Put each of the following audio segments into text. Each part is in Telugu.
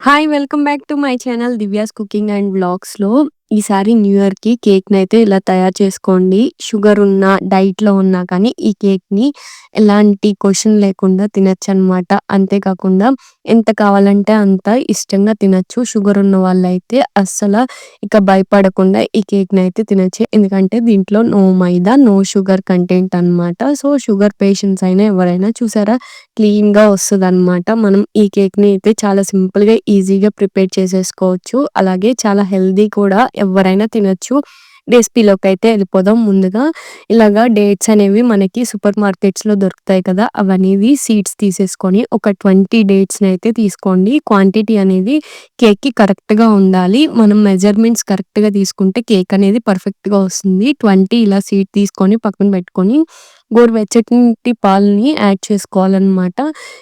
Hi welcome back to my channel Divya's cooking and బ్లాగ్స్లో ఈసారి న్యూ ఇయర్కి కేక్ని అయితే ఇలా తయారు చేసుకోండి. షుగర్ ఉన్నా, డైట్‌లో ఉన్నా కానీ ఈ కేక్ని ఎలాంటి క్వశ్చన్ లేకుండా తినచ్చు అంతే కాకుండా ఎంత కావాలంటే అంత ఇష్టంగా తినొచ్చు. షుగర్ ఉన్న వాళ్ళైతే అస్సలు ఇక భయపడకుండా ఈ కేక్ని అయితే తినచ్చు ఎందుకంటే దీంట్లో no maida, no sugar content అనమాట. సో, షుగర్ పేషెంట్స్ అయినా ఎవరైనా చూసారా క్లీన్గా వస్తుంది అనమాట మనం ఈ కేక్ని అయితే చాలా సింపుల్గా ఈజీగా ప్రిపేర్ చేసేసుకోవచ్చు. అలాగే చాలా హెల్దీ కూడా ఎవరైనా తినొచ్చు. రెసిపీలోకైతే వెళ్ళిపోదాం. ముందుగా ఇలాగా డేట్స్ అనేవి మనకి సూపర్ మార్కెట్స్‌లో దొరుకుతాయి కదా! అవనేవి సీడ్స్ తీసేసుకొని ఒక ట్వంటీ డేట్స్ని అయితే తీసుకోండి. క్వాంటిటీ అనేది కేక్‌కి కరెక్ట్‌గా ఉండాలి. మనం మెజర్‌మెంట్స్ కరెక్ట్‌గా తీసుకుంటే కేక్ అనేది పర్ఫెక్ట్‌గా వస్తుంది. 20 ఇలా సీడ్ తీసుకొని పక్కన పెట్టుకొని గోరువెచ్చటి పాలని యాడ్ చేసుకోవాలన్నమాట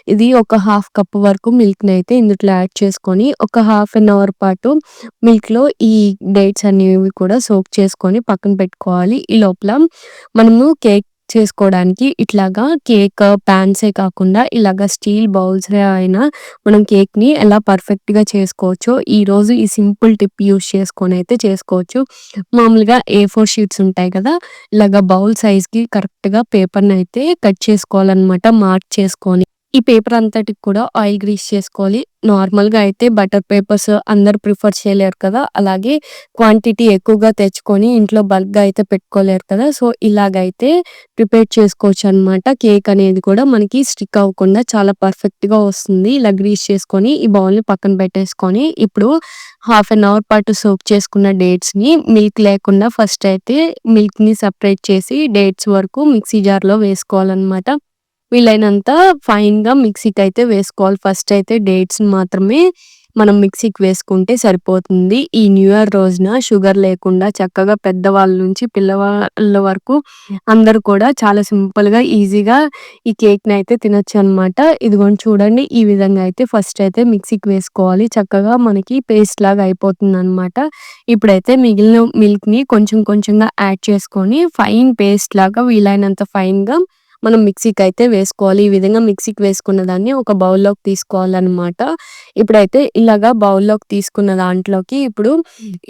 ఇది ఒక హాఫ్ కప్ వరకు మిల్క్ని అయితే ఇందులో యాడ్ చేసుకొని ఒక హాఫ్ అన్ అవర్ పాటు మిల్క్‌లో ఈ డేట్స్ అనేవి కూడా సోక్ చేసుకొని పక్కన పెట్టుకోవాలి. ఈ లోపల మనము కేక్ చేసుకోవడానికి ఇట్లాగా కేక్ ప్యాన్సే కాకుండా ఇలాగా స్టీల్ బౌల్స్ అయినా మనం కేక్‌ని ఎలా పర్ఫెక్ట్‌గా చేసుకోవచ్చో ఈరోజు ఈ సింపుల్ టిప్ యూస్ చేసుకొని అయితే చేసుకోవచ్చు. మామూలుగా ఏ ఫోర్ షీట్స్ ఉంటాయి కదా! ఇలాగా బౌల్ సైజ్‌కి కరెక్ట్‌గా అయితే కట్ చేసుకోవాలన్నమాట మార్క్ చేసుకొని. ఈ పేపర్ అంతటికి కూడా ఆయిల్ గ్రీస్ చేసుకోవాలి. నార్మల్‌గా అయితే బటర్ పేపర్స్ అందరు ప్రిఫర్ చేయలేరు కదా! అలాగే క్వాంటిటీ ఎక్కువగా తెచ్చుకొని ఇంట్లో బల్క్‌గా అయితే పెట్టుకోలేరు కదా! సో, ఇలాగైతే ప్రిపేర్ చేసుకోవచ్చు అనమాట కేక్ అనేది కూడా మనకి స్టిక్ అవ్వకుండా చాలా పర్ఫెక్ట్‌గా వస్తుంది. ఇలా గ్రీస్ చేసుకొని ఈ బౌల్‌ని పక్కన పెట్టేసుకొని ఇప్పుడు హాఫ్ అన్ అవర్ పాటు సోప్ చేసుకున్న డేట్స్‌ని మిల్క్ లేకుండా ఫస్ట్ అయితే మిల్క్‌ని సపరేట్ చేసి డేట్స్ వరకు మిక్సీ జార్‌లో వేసుకోవాలన్నమాట వీలైనంత ఫైన్‌గా అయితే వేసుకోవాలి. ఫస్ట్ అయితే డేట్స్‌ని మాత్రమే మనం మిక్సీకి వేసుకుంటే సరిపోతుంది. ఈ న్యూ ఇయర్ రోజున షుగర్ లేకుండా చక్కగా పెద్దవాళ్ళ నుంచి పిల్లవాళ్ళ వరకు అందరూ కూడా చాలా సింపుల్‌గా, ఈజీగా ఈ కేక్‌నైతే తినొచ్చనమాట. ఇదిగోండి చూడండి ఈ విధంగా అయితే ఫస్ట్ అయితే మిక్సీకి వేసుకోవాలి. చక్కగా మనకి పేస్ట్ లాగా అయిపోతుంది అనమాట ఇప్పుడైతే మిగిలిన మిల్క్‌ని కొంచెం కొంచెంగా యాడ్ చేసుకొని ఫైన్ పేస్ట్ లాగా వీలైనంత ఫైన్‌గా మనం మిక్సీకి అయితే వేసుకోవాలి. ఈ విధంగా మిక్సీకి వేసుకున్న దాన్ని ఒక బౌల్‌లోకి తీసుకోవాలన్నమాట ఇప్పుడైతే ఇలాగా బౌల్‌లోకి తీసుకున్న దాంట్లోకి ఇప్పుడు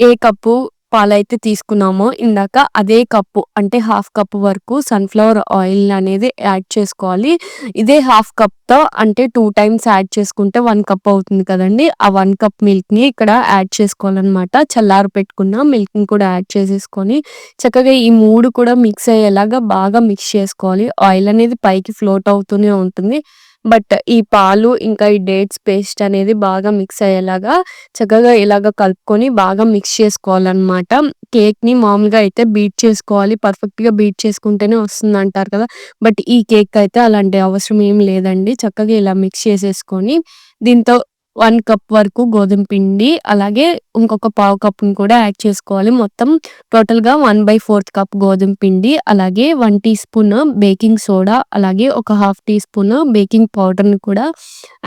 ఏ కప్పు పాలైతే తీసుకున్నామో ఇందాక అదే కప్పు అంటే హాఫ్ కప్ వరకు సన్‌ఫ్లవర్ ఆయిల్ అనేది యాడ్ చేసుకోవాలి. ఇదే హాఫ్ కప్‌తో అంటే టూ టైమ్స్ యాడ్ చేసుకుంటే వన్ కప్ అవుతుంది కదండి ఆ వన్ కప్ మిల్క్‌ని ఇక్కడ యాడ్ చేసుకోవాలనమాట. చల్లారి పెట్టుకున్న మిల్క్‌ని కూడా యాడ్ చేసేసుకొని చక్కగా ఈ మూడు కూడా మిక్స్ అయ్యేలాగా బాగా మిక్స్ చేసుకోవాలి. ఆయిల్ అనేది పైకి ఫ్లోట్ అవుతూనే ఉంటుంది. బట్ ఈ పాలు ఇంకా ఈ డేట్స్ పేస్ట్ అనేది బాగా మిక్స్ అయ్యేలాగా చక్కగా ఇలాగ కలుపుకొని బాగా మిక్స్ చేసుకోవాలన్నమాట కేక్‌ని మామూలుగా అయితే బీట్ చేసుకోవాలి. పర్ఫెక్ట్‌గా బీట్ చేసుకుంటేనే వస్తుందంటారు కదా! బట్ ఈ కేక్ అయితే అలాంటి అవసరం ఏం లేదండి. చక్కగా ఇలా మిక్స్ చేసేసుకొని దీంతో వన్ కప్ వరకు గోధుమ పిండి అలాగే ఇంకొక పావు కప్ను కూడా యాడ్ చేసుకోవాలి. మొత్తం టోటల్‌గా 1/4 కప్ గోధుమ పిండి అలాగే one teaspoon baking soda అలాగే ఒక హాఫ్ టీ స్పూన్ బేకింగ్ పౌడర్‌ని కూడా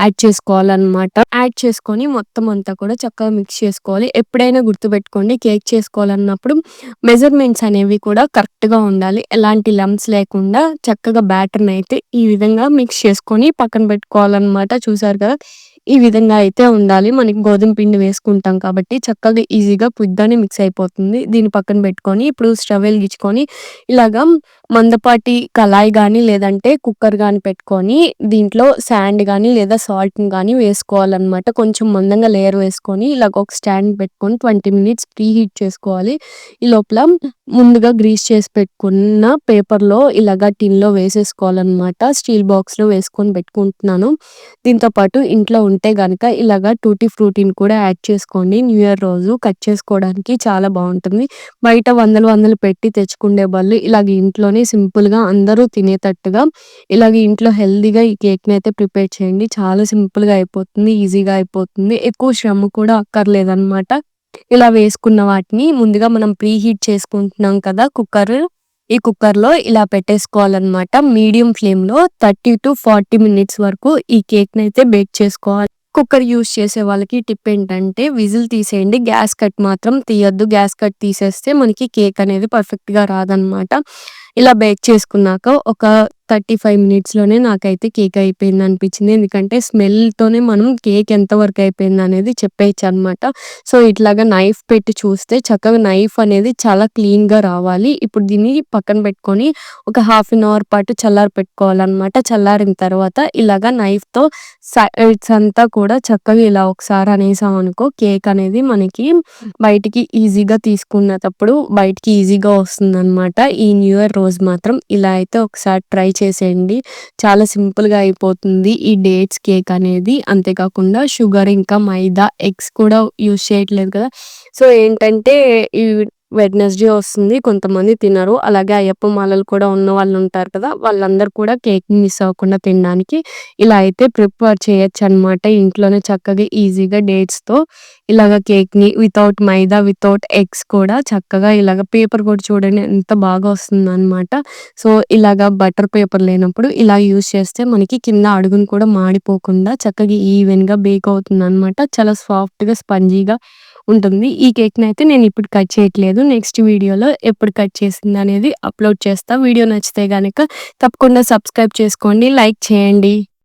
యాడ్ చేసుకోవాలన్నమాట యాడ్ చేసుకొని మొత్తం అంతా కూడా చక్కగా మిక్స్ చేసుకోవాలి. ఎప్పుడైనా గుర్తుపెట్టుకోండి కేక్ చేసుకోవాలన్నప్పుడు మెజర్‌మెంట్స్ అనేవి కూడా కరెక్ట్‌గా ఉండాలి. ఎలాంటి లమ్స్ లేకుండా చక్కగా బ్యాటర్ని అయితే ఈ విధంగా మిక్స్ చేసుకొని పక్కన పెట్టుకోవాలన్నమాట చూసారు కదా! ఈ విధంగా అయితే ఉండాలి. మనకి గోధుమ పిండి వేసుకుంటాం కాబట్టి చక్కగా ఈజీగా పుద్దని మిక్స్ అయిపోతుంది. దీని పక్కన పెట్టుకొని ఇప్పుడు స్టవ్ వెలిగించుకొని ఇలాగా మందపాటి కళాయి కానీ లేదంటే కుక్కర్ కానీ పెట్టుకొని దీంట్లో శాండ్ కానీ లేదా సాల్ట్‌ని కానీ వేసుకోవాలన్నమాట కొంచెం మందంగా లేయర్ వేసుకొని ఇలాగ ఒక స్టాండ్ పెట్టుకొని 20 మినిట్స్ ప్రీ హీట్ చేసుకోవాలి. ఈ లోపల ముందుగా గ్రీస్ చేసి పెట్టుకున్న పేపర్‌లో ఇలాగ టిన్‌లో వేసేసుకోవాలనమాట. స్టీల్ బాక్స్‌లో వేసుకొని పెట్టుకుంటున్నాను. దీంతో పాటు ఇంట్లో ఉంటే గనక ఇలాగ టూటీ ఫ్రూటీని కూడా యాడ్ చేసుకోండి. న్యూ ఇయర్ రోజు కట్ చేసుకోవడానికి చాలా బాగుంటుంది బయట వందలు వందలు పెట్టి తెచ్చుకునే బదులు ఇలాగ ఇంట్లోనే సింపుల్‌గా అందరూ తినేటట్టుగా ఇలాగ ఇంట్లో హెల్దీగా ఈ కేక్ని అయితే ప్రిపేర్ చేయండి. చాలా సింపుల్‌గా అయిపోతుంది. ఈజీగా అయిపోతుంది. ఎక్కువ శ్రమ కూడా అక్కర్లేదనమాట. ఇలా వేసుకున్న వాటిని ముందుగా మనం ప్రీ హీట్ చేసుకుంటున్నాం కదా కుక్కర్. ఈ కుక్కర్‌లో ఇలా పెట్టేసుకోవాలన్నమాట మీడియం ఫ్లేమ్‌లో 30-40 మినిట్స్ వరకు ఈ కేక్ని అయితే బేక్ చేసుకోవాలి. కుక్కర్ యూజ్ చేసే వాళ్ళకి టిప్ ఏంటంటే విజిల్ తీసేయండి. గ్యాస్ కట్ మాత్రం తీయద్దు గ్యాస్ కట్ తీసేస్తే మనకి కేక్ అనేది పర్ఫెక్ట్‌గా రాదనమాట. ఇలా బేక్ చేసుకున్నాక ఒక 35 మినిట్స్‌లోనే నాకైతే కేక్ అయిపోయింది అనిపించింది ఎందుకంటే స్మెల్‌తోనే మనం కేక్ ఎంత అనేది అయిపోయిందనేది చెప్పేయొచ్చనమాట. సో, ఇట్లాగా నైఫ్ పెట్టి చూస్తే చక్కగా నైఫ్ అనేది చాలా క్లీన్‌గా రావాలి. ఇప్పుడు దీన్ని పక్కన పెట్టుకొని ఒక హాఫ్ అన్ అవర్ పాటు చల్లారి పెట్టుకోవాలన్నమాట చల్లారిన తర్వాత ఇలాగా నైఫ్‌తో సైడ్స్ అంతా కూడా చక్కగా ఇలా ఒకసారి అనేసామనుకో కేక్ అనేది మనకి బయటికి ఈజీగా తీసుకున్నప్పుడు బయటికి ఈజీగా వస్తుందనమాట. ఈ న్యూ ఇయర్ రోజు మాత్రం ఇలా అయితే ఒకసారి ట్రై చేసేయండి. చాలా సింపుల్‌గా అయిపోతుంది ఈ డేట్స్ కేక్ అనేది. అంతే కాకుండా షుగర్ ఇంకా మైదా, ఎగ్స్ కూడా యూజ్ చేయట్లేదు కదా! సో, ఏంటంటే ఈ వెడ్నెస్‌డే వస్తుంది. కొంతమంది తినరు. అలాగే అయ్యప్ప మాలలు కూడా ఉన్న వాళ్ళు ఉంటారు కదా! వాళ్ళందరూ కూడా కేక్ మిస్ అవ్వకుండా తినడానికి ఇలా అయితే ప్రిపేర్ చేయొచ్చు అనమాట ఇంట్లోనే చక్కగా ఈజీగా డేట్స్‌తో ఇలాగ కేక్‌ని వితౌట్ మైదా, వితౌట్ ఎగ్స్ కూడా చక్కగా ఇలాగ పేపర్ కూడా చూడండి ఎంత బాగా వస్తుందనమాట. సో, ఇలాగ బటర్ పేపర్ లేనప్పుడు ఇలా యూజ్ చేస్తే మనకి కింద అడుగును కూడా మాడిపోకుండా చక్కగా ఈవెన్‌గా బేక్ అవుతుంది అనమాట చాలా సాఫ్ట్‌గా, స్పంజీగా ఉంటుంది. ఈ కేక్ని అయితే నేను ఇప్పుడు కట్ చేయట్లేదు. నెక్స్ట్ వీడియోలో ఎప్పుడు కట్ చేసింది అనేది అప్‌లోడ్ చేస్తా. వీడియో నచ్చితే కనుక తప్పకుండా సబ్స్క్రైబ్ చేసుకోండి. లైక్ చేయండి.